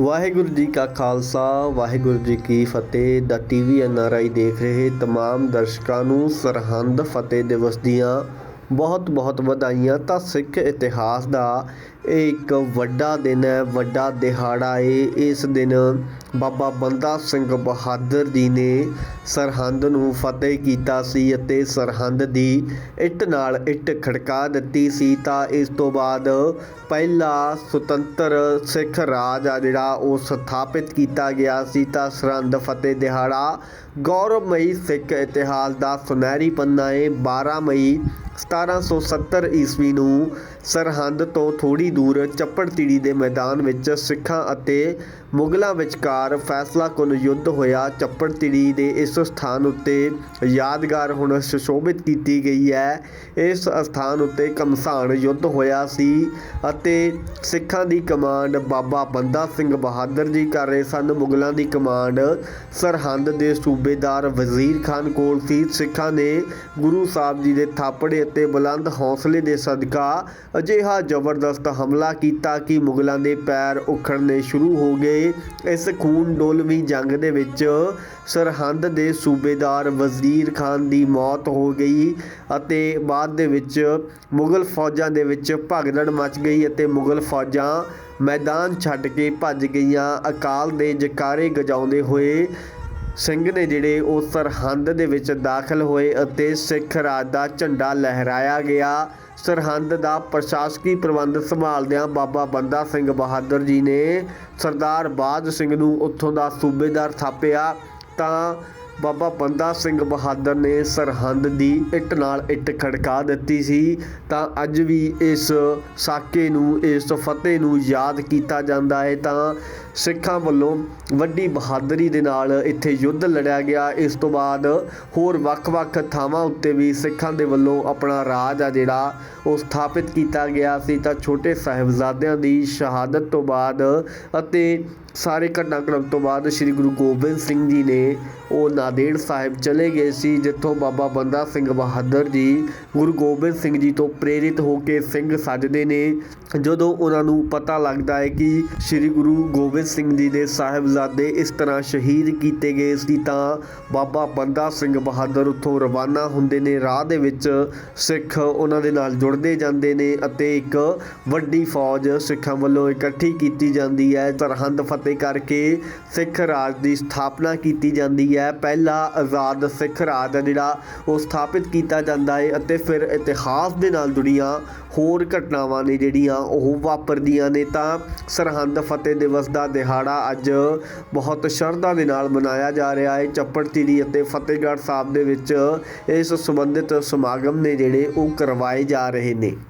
ਵਾਹਿਗੁਰੂ ਜੀ ਕਾ ਖਾਲਸਾ, ਵਾਹਿਗੁਰੂ ਜੀ ਕੀ ਫਤਿਹ। ਦਾ ਟੀਵੀ ਆਈ ਦੇਖ ਰਹੇ ਤਮਾਮ ਦਰਸ਼ਕਾਂ ਨੂੰ ਸਰਹੰਦ ਫਤਿਹ ਦਿਵਸ ਦੀਆਂ ਬਹੁਤ ਬਹੁਤ ਵਧਾਈਆਂ। ਤਾਂ ਸਿੱਖ ਇਤਿਹਾਸ ਦਾ ਇਹ ਇੱਕ ਵੱਡਾ ਦਿਨ ਹੈ, ਵੱਡਾ ਦਿਹਾੜਾ ਏ। ਇਸ ਦਿਨ ਬਾਬਾ ਬੰਦਾ ਸਿੰਘ ਬਹਾਦਰ ਜੀ ਨੇ ਸਰਹੰਦ ਨੂੰ ਫਤਿਹ ਕੀਤਾ ਸੀ ਅਤੇ ਸਰਹੰਦ ਦੀ ਇੱਟ ਨਾਲ ਇੱਟ ਖੜਕਾ ਦਿੱਤੀ ਸੀ। ਤਾਂ ਇਸ ਤੋਂ ਬਾਅਦ ਪਹਿਲਾ ਸੁਤੰਤਰ ਸਿੱਖ ਰਾਜ ਆ ਜਿਹੜਾ ਉਹ ਸਥਾਪਿਤ ਕੀਤਾ ਗਿਆ ਸੀ। ਤਾਂ ਸਰਹੰਦ ਫਤਿਹ ਦਿਹਾੜਾ ਗੌਰਵਮਈ ਸਿੱਖ ਇਤਿਹਾਸ ਦਾ ਸੁਨਹਿਰੀ ਪੰਨਾ ਏ। 12 ਮਈ 1770 ਈਸਵੀ ਨੂੰ ਸਰਹੰਦ ਤੋਂ ਥੋੜ੍ਹੀ ਦੂਰ ਚੱਪੜਤੀੜੀ ਦੇ ਮੈਦਾਨ ਵਿੱਚ ਸਿੱਖਾਂ ਅਤੇ ਮੁਗਲਾਂ ਵਿਚਕਾਰ ਫੈਸਲਾਕੁਨ ਯੁੱਧ ਹੋਇਆ। ਚੱਪੜਚਿੜੀ ਦੇ ਇਸ ਸਥਾਨ ਉੱਤੇ ਯਾਦਗਾਰ ਹੁਣ ਸੁਸ਼ੋਭਿਤ ਕੀਤੀ ਗਈ ਹੈ। ਇਸ ਸਥਾਨ ਉੱਤੇ ਘਮਸਾਨ ਯੁੱਧ ਹੋਇਆ ਸੀ ਅਤੇ ਸਿੱਖਾਂ ਦੀ ਕਮਾਂਡ ਬਾਬਾ ਬੰਦਾ ਸਿੰਘ ਬਹਾਦਰ ਜੀ ਕਰ ਰਹੇ ਸਨ। ਮੁਗਲਾਂ ਦੀ ਕਮਾਂਡ ਸਰਹੰਦ ਦੇ ਸੂਬੇਦਾਰ ਵਜ਼ੀਰ ਖਾਨ ਕੋਲ ਸੀ। ਸਿੱਖਾਂ ਨੇ ਗੁਰੂ ਸਾਹਿਬ ਜੀ ਦੇ ਥਾਪੜੇ ਅਤੇ ਬੁਲੰਦ ਹੌਸਲੇ ਦੇ ਸਦਕਾ ਅਜਿਹਾ ਜ਼ਬਰਦਸਤ ਹਮਲਾ ਕੀਤਾ ਕਿ ਮੁਗਲਾਂ ਦੇ ਪੈਰ ਉਖੜਨੇ ਸ਼ੁਰੂ ਹੋ ਗਏ। ਇਸ ਖੂਨ ਡੋਲਵੀਂ ਜੰਗ ਦੇ ਵਿੱਚ ਸਰਹੰਦ ਦੇ ਸੂਬੇਦਾਰ ਵਜ਼ੀਰ ਖਾਨ ਦੀ ਮੌਤ ਹੋ ਗਈ ਅਤੇ ਬਾਅਦ ਦੇ ਵਿੱਚ ਮੁਗਲ ਫੌਜਾਂ ਦੇ ਵਿੱਚ ਭਗਦੜ ਮਚ ਗਈ ਅਤੇ ਮੁਗਲ ਫੌਜਾਂ ਮੈਦਾਨ ਛੱਡ ਕੇ ਭੱਜ ਗਈਆਂ। ਅਕਾਲ ਦੇ ਜਕਾਰੇ ਗਜਾਉਂਦੇ ਹੋਏ ਸਿੰਘ ਨੇ ਜਿਹੜੇ ਉਹ ਸਰਹੰਦ ਦੇ ਵਿੱਚ ਦਾਖਲ ਹੋਏ ਅਤੇ ਸਿੱਖ ਰਾਜ ਦਾ ਝੰਡਾ ਲਹਿਰਾਇਆ ਗਿਆ। ਸਰਹੰਦ ਦਾ ਪ੍ਰਸ਼ਾਸਕੀ ਪ੍ਰਬੰਧ ਸੰਭਾਲਦਿਆਂ ਬਾਬਾ ਬੰਦਾ ਸਿੰਘ ਬਹਾਦਰ ਜੀ ਨੇ ਸਰਦਾਰ ਬਾਜ ਸਿੰਘ ਨੂੰ ਉੱਥੋਂ ਦਾ ਸੂਬੇਦਾਰ ਥਾਪਿਆ ਤਾਂ ਬਾਬਾ ਬੰਦਾ ਸਿੰਘ ਬਹਾਦਰ ਨੇ ਸਰਹੰਦ ਦੀ ਇੱਟ ਨਾਲ ਇੱਟ ਖੜਕਾ ਦਿੱਤੀ ਸੀ। ਤਾਂ ਅੱਜ ਵੀ ਇਸ ਸਾਕੇ ਨੂੰ, ਇਸ ਫਤਿਹ ਨੂੰ ਯਾਦ ਕੀਤਾ ਜਾਂਦਾ ਹੈ। ਤਾਂ ਸਿੱਖਾਂ ਵੱਲੋਂ ਵੱਡੀ ਬਹਾਦਰੀ ਦੇ ਨਾਲ ਇੱਥੇ ਯੁੱਧ ਲੜਿਆ ਗਿਆ। ਇਸ ਤੋਂ ਬਾਅਦ ਹੋਰ ਵੱਖ-ਵੱਖ ਥਾਵਾਂ ਉੱਤੇ ਵੀ ਸਿੱਖਾਂ ਦੇ ਵੱਲੋਂ ਆਪਣਾ ਰਾਜ ਆ ਜਿਹੜਾ, ਉਹ ਸਥਾਪਿਤ ਕੀਤਾ ਗਿਆ ਸੀ। ਤਾਂ ਛੋਟੇ ਸਾਹਿਬਜ਼ਾਦਿਆਂ ਦੀ ਸ਼ਹਾਦਤ ਤੋਂ ਬਾਅਦ ਅਤੇ ਸਾਰੇ ਘਟਨਾਕ੍ਰਮ ਤੋਂ ਬਾਅਦ ਸ੍ਰੀ ਗੁਰੂ ਗੋਬਿੰਦ ਸਿੰਘ ਜੀ ਨੇ ਉਹ ਨਾਦੇੜ ਸਾਹਿਬ ਚਲੇ ਗਏ ਸੀ, ਜਿੱਥੋਂ ਬਾਬਾ ਬੰਦਾ ਸਿੰਘ ਬਹਾਦਰ ਜੀ ਗੁਰੂ ਗੋਬਿੰਦ ਸਿੰਘ ਜੀ ਤੋਂ ਪ੍ਰੇਰਿਤ ਹੋ ਕੇ ਸਿੰਘ ਸੱਜਦੇ ਨੇ। ਜਦੋਂ ਉਹਨਾਂ ਨੂੰ ਪਤਾ ਲੱਗਦਾ ਹੈ ਕਿ ਸ੍ਰੀ ਗੁਰੂ ਗੋਬਿੰਦ ਸਿੰਘ ਜੀ ਦੇ ਸਾਹਿਬਜ਼ਾਦੇ ਇਸ ਤਰ੍ਹਾਂ ਸ਼ਹੀਦ ਕੀਤੇ ਗਏ ਸੀ ਤਾਂ ਬਾਬਾ ਬੰਦਾ ਸਿੰਘ ਬਹਾਦਰ ਉੱਥੋਂ ਰਵਾਨਾ ਹੁੰਦੇ ਨੇ। ਰਾਹ ਦੇ ਵਿੱਚ ਸਿੱਖ ਉਹਨਾਂ ਦੇ ਨਾਲ ਜੁੜਦੇ ਜਾਂਦੇ ਨੇ ਅਤੇ ਇੱਕ ਵੱਡੀ ਫੌਜ ਸਿੱਖਾਂ ਵੱਲੋਂ ਇਕੱਠੀ ਕੀਤੀ ਜਾਂਦੀ ਹੈ। ਸਰਹੰਦ ਫਤਿਹ ਕਰਕੇ ਸਿੱਖ ਰਾਜ ਦੀ ਸਥਾਪਨਾ ਕੀਤੀ ਜਾਂਦੀ ਹੈ। ਪਹਿਲਾ ਆਜ਼ਾਦ ਸਿੱਖ ਰਾਜ ਹੈ ਜਿਹੜਾ, ਉਹ ਸਥਾਪਿਤ ਕੀਤਾ ਜਾਂਦਾ ਹੈ ਅਤੇ ਫਿਰ ਇਤਿਹਾਸ ਦੇ ਨਾਲ ਜੁੜੀਆਂ ਹੋਰ ਘਟਨਾਵਾਂ ਨੇ ਜਿਹੜੀਆਂ ਉਹ ਵਾਪਰਦੀਆਂ ਨੇ। ਤਾਂ ਸਰਹੰਦ ਫਤਿਹ ਦਿਵਸ ਦਾ ਦਿਹਾੜਾ ਅੱਜ ਬਹੁਤ ਸ਼ਰਧਾ ਦੇ ਨਾਲ ਮਨਾਇਆ ਜਾ ਰਿਹਾ ਹੈ ਚੱਪੜਚਿੜੀ ਅਤੇ ਫਤਿਹਗੜ੍ਹ ਸਾਹਿਬ ਦੇ ਵਿੱਚ ਇਸ ਸੰਬੰਧਿਤ ਸਮਾਗਮ ਨੇ ਜਿਹੜੇ ਉਹ ਕਰਵਾਏ ਜਾ ਰਹੇ ਨੇ।